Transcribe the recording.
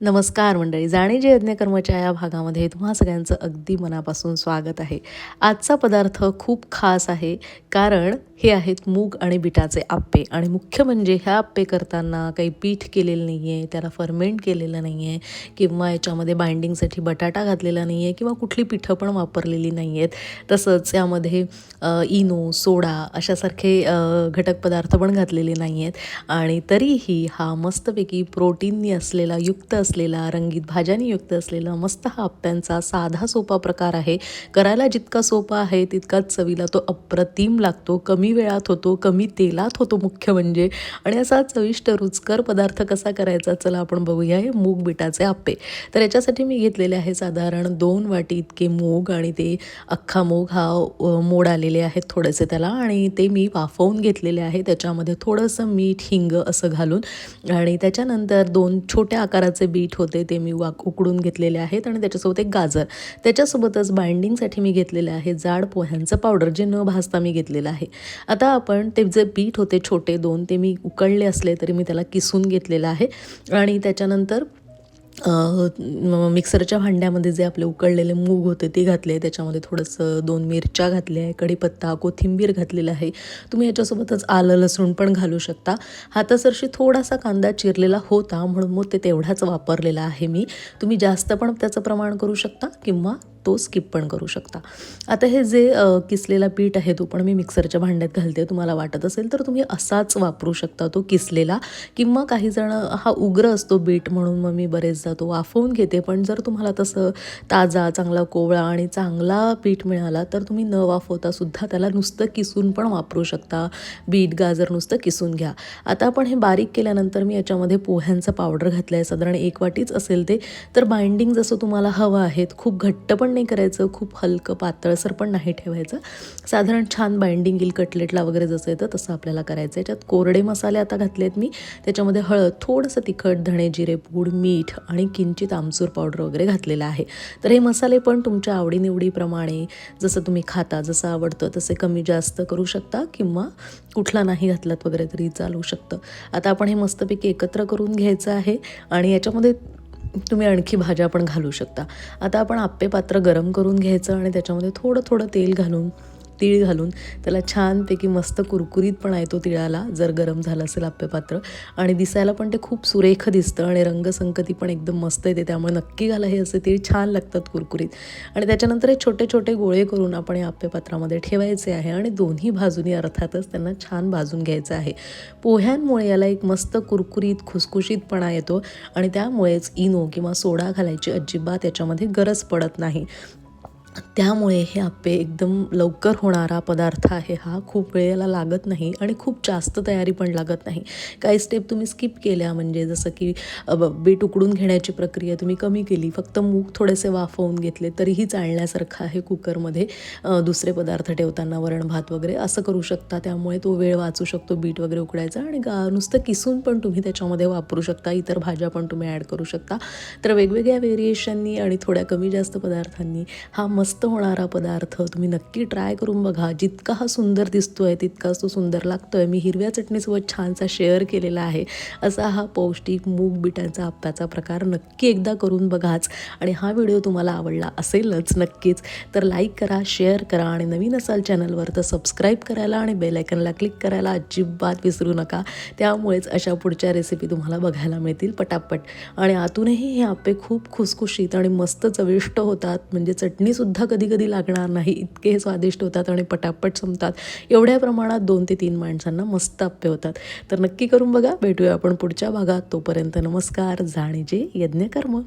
नमस्कार मंडळी जाणीजे यज्ञकर्मच्या या भागामध्ये तुम्हा सगळ्यांचं अगदी मनापासून स्वागत आहे. आजचा पदार्थ खूप खास आहे कारण हे आहेत मूग आणि बिटाचे आप्पे. आणि मुख्य म्हणजे ह्या आप्पे करताना काही पीठ केलेलं नाही आहे त्याला फर्मेंट केलेलं नाही आहे किंवा याच्यामध्ये बाइंडिंगसाठी बटाटा घातलेला नाही आहे किंवा कुठली पिठं पण वापरलेली नाही आहेत तसंच यामध्ये इनो सोडा अशासारखे घटक पदार्थ पण घातलेले नाही आहेत आणि तरीही हा मस्तपैकी प्रोटीननी असलेला युक्त असलेला रंगीत भाज्यांनी युक्त असलेला मस्त हा आप्प्यांचा साधा सोपा प्रकार आहे. करायला जितका सोपा आहे तितकाच चवीला तो अप्रतिम लागतो. कमी वेळात होतो कमी तेलात होतो मुख्य म्हणजे. आणि असा चविष्ट रुचकर पदार्थ कसा करायचा चला आपण बघूया हे मूग बिटाचे आप्पे तर याच्यासाठी मी घेतलेले आहे साधारण दोन वाटी इतके मूग आणि ते अख्खा मूग हा मोड आलेले आहेत थोडेसे त्याला. आणि ते मी वाफवून घेतलेले आहे. त्याच्यामध्ये थोडंसं मीठ हिंग असं घालून. आणि त्याच्यानंतर दोन छोट्या आकाराचे बीट होते ते मी वाक उकडून घेतलेले आहेत आणि त्याच्यासोबत एक गाजर. त्याच्यासोबतच बाइंडिंगसाठी मी घेतलेलं आहे जाड पोह्यांचं पावडर जे न भाजता मी घेतलेलं आहे. आता आपण ते जे बीट होते छोटे दोन ते मी उकळले असले तरी मी त्याला किसून घेतलेलं आहे. आणि त्याच्यानंतर मिक्सरच्या भांड्यामध्ये जे आपले उकळलेले मूग होते ते घातले त्याच्यामध्ये थोडंसं दोन मिरच्या घातल्या आहे कढीपत्ता कोथिंबीर घातलेला आहे. तुम्ही याच्यासोबतच आलं लसूण पण घालू शकता. हातासरशी थोडासा कांदा चिरलेला होता म्हणून मग ते तेवढाच वापरलेला आहे मी. तुम्ही जास्त पण त्याचं प्रमाण करू शकता किंवा तो स्किप पण करू शकता. आता हे जे किसलेला पीठ आहे तो पण मी मिक्सरच्या भांड्यात घालते तुम्हाला वाटत असेल तर तुम्ही असाच वापरू शकता तो किसलेला. किंवा काही जण हा उग्र असतो बीट म्हणून मग मी बरेचदा तो वाफवून घेते पण जर तुम्हाला तसं ताजा चांगला कोवळा आणि चांगला पीठ मिळाला तर तुम्ही न वाफवता सुद्धा त्याला नुसतं किसून पण वापरू शकता. बीट गाजर नुसतं किसून घ्या. आता आपण हे बारीक केल्यानंतर मी याच्यामध्ये पोह्यांचा पावडर घातलं आहे साधारण एक वाटीच असेल ते. तर बाइंडिंग जसं तुम्हाला हवं आहेत खूप घट्ट पण नाही करायचं खूप हलकं पातळसर पण नाही ठेवायचं. साधारण छान बाइंडिंग येईल कटलेटला वगैरे जसं येतं तसं आपल्याला करायचं आहे याच्यात कोरडे मसाले आता घातले आहेत मी. त्याच्यामध्ये हळद थोडंसं तिखट धणे जिरे पूड मीठ आणि किंचित आमचूर पावडर वगैरे घातलेलं आहे. तर हे मसाले पण तुमच्या आवडीनिवडीप्रमाणे जसं तुम्ही खाता जसं आवडतं तसे कमी जास्त करू शकता किंवा कुठला नाही घातलात वगैरे तरी चालू शकतं. आता आपण हे मस्तपैकी एकत्र करून घ्यायचं आहे आणि याच्यामध्ये तुम्ही आणखी भाज्या पण घालू शकता. आता आपण आप्पे पात्र गरम करून घ्यायचं आणि त्याच्यामध्ये थोडं थोडं तेल घालून तीळ घालून त्याला छानपैकी मस्त कुरकुरीतपणा येतो तिळाला जर गरम झालं असेल आप्यपात्र. आणि दिसायला पण ते खूप सुरेख दिसतं आणि रंगसंगती पण एकदम मस्त येते त्यामुळे नक्की घाला हे असे तीळ छान लागतात कुरकुरीत. आणि त्याच्यानंतर हे छोटे छोटे गोळे करून आपण या आप्यपात्रामध्ये ठेवायचे आहे आणि दोन्ही बाजूनी अर्थातच त्यांना छान भाजून घ्यायचं आहे. पोह्यांमुळे याला एक मस्त कुरकुरीत खुसखुशीतपणा येतो आणि त्यामुळेच इनो किंवा सोडा घालायची अजिबात याच्यामध्ये गरज पडत नाही. त्यामुळे हे आप्पे एकदम लवकर होणारा पदार्थ आहे हा. खूप वेळेला लागत नाही आणि खूप जास्त तयारी पण लागत नाही. काही स्टेप तुम्ही स्किप केल्या म्हणजे जसं की बीट उकडून घेण्याची प्रक्रिया तुम्ही कमी केली फक्त मूग थोडेसे वाफवून घेतले तरीही चालण्यासारखं आहे कुकरमध्ये. दुसरे पदार्थ ठेवताना वरण भात वगैरे असं करू शकता. त्यामुळे तो वेळ वाचू शकतो बीट वगैरे उकडायचा आणि गा नुसतं किसून पण तुम्ही त्याच्यामध्ये वापरू शकता. इतर भाज्या पण तुम्ही ॲड करू शकता. तर वेगवेगळ्या व्हेरिएशननी आणि थोड्या कमी जास्त पदार्थांनी हा मस्त मस्त होणारा पदार्थ तुम्ही नक्की ट्राय करून बघा. जितका हा सुंदर दिसतोय तितकाच तो सुंदर लागतोय. मी हिरव्या चटणीसोबत छानसा शेअर केलेला आहे. असा हा पौष्टिक मूग बिटांचा आप्प्याचा प्रकार नक्की एकदा करून बघाच. आणि हा व्हिडिओ तुम्हाला आवडला असेलच नक्कीच. तर लाईक करा शेअर करा आणि नवीन असाल चॅनलवर तर सबस्क्राईब करायला आणि बेलायकनला क्लिक करायला अजिबात विसरू नका. त्यामुळेच अशा पुढच्या रेसिपी तुम्हाला बघायला मिळतील पटापट. आणि आतूनही हे आप्पे खूप खुसखुशीत आणि मस्त चविष्ट होतात. म्हणजे चटणीसुद्धा कधी कधी लागणार नाही. इतके हे स्वादिष्ट होतात आणि पटापट संपतात. एवढ्या प्रमाणात दोन ते तीन माणसांना मस्त आप्पे होतात. तर नक्की करून बघा. भेटूया आपण पुढच्या भागात. तोपर्यंत नमस्कार. जाणीजे यज्ञकर्म.